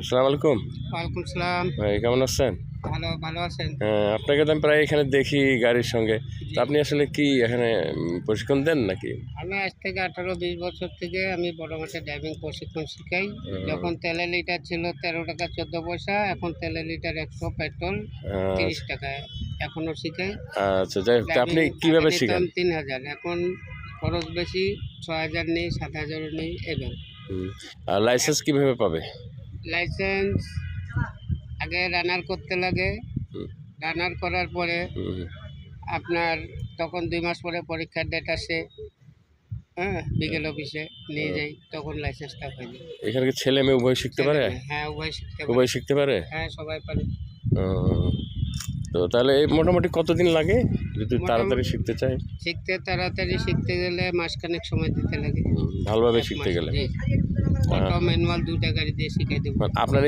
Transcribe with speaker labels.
Speaker 1: আসসালামু আলাইকুম।
Speaker 2: ওয়ালাইকুম সালাম।
Speaker 1: ভাই কেমন আছেন?
Speaker 2: ভালো ভালো আছেন?
Speaker 1: হ্যাঁ আপনাকে তো আমি প্রায় এখানে দেখি গাড়ির সঙ্গে। তা আপনি আসলে কি এখানে প্রশিক্ষণ দেন নাকি?
Speaker 2: আমি আজ থেকে আঠারো বিশ বছর থেকে আমি বড় মাঠে ড্রাইভিং প্রশিক্ষণ শিখাই।
Speaker 1: হুম।
Speaker 2: যখন তেলের লিটার ছিল তেরো টাকা চোদ্দ পয়সা এখন তেলের লিটার একশো পেট্রোল তিরিশ টাকা এখনও শিখাই।
Speaker 1: আচ্ছা যাই হোক আপনি কীভাবে শিখেন?
Speaker 2: তিন হাজার এখন খরচ বেশি ছয় হাজার নেই সাত হাজারও নেই এবার
Speaker 1: লাইসেন্স কীভাবে পাবে?
Speaker 2: লাইসেন্স আগে রানার করতে লাগে। রানার করার পরে আপনার তখন দুই মাস পরে পরীক্ষার ডেট আসে হ্যাঁ বিকেল অফিসে নিয়ে যাই তখন লাইসেন্সটা হয়ে যায়।
Speaker 1: এখানে কি ছেলে মেয়ে উভয় শিখতে পারে?
Speaker 2: হ্যাঁ উভয় শিখতে পারে।
Speaker 1: উভয় শিখতে পারে?
Speaker 2: হ্যাঁ সবাই পারে।
Speaker 1: তো তাহলে মোটামুটি কতদিন লাগে যদি তাড়াতাড়ি শিখতে চাই?
Speaker 2: শিখতে তাড়াতাড়ি শিখতে গেলে মাসখানেক সময় দিতে লাগে।
Speaker 1: ভালোভাবে শিখতে গেলে।
Speaker 2: ম্যানুয়াল দুইটা গাড়ি দিয়ে শিখাই দেবো।
Speaker 1: আপনার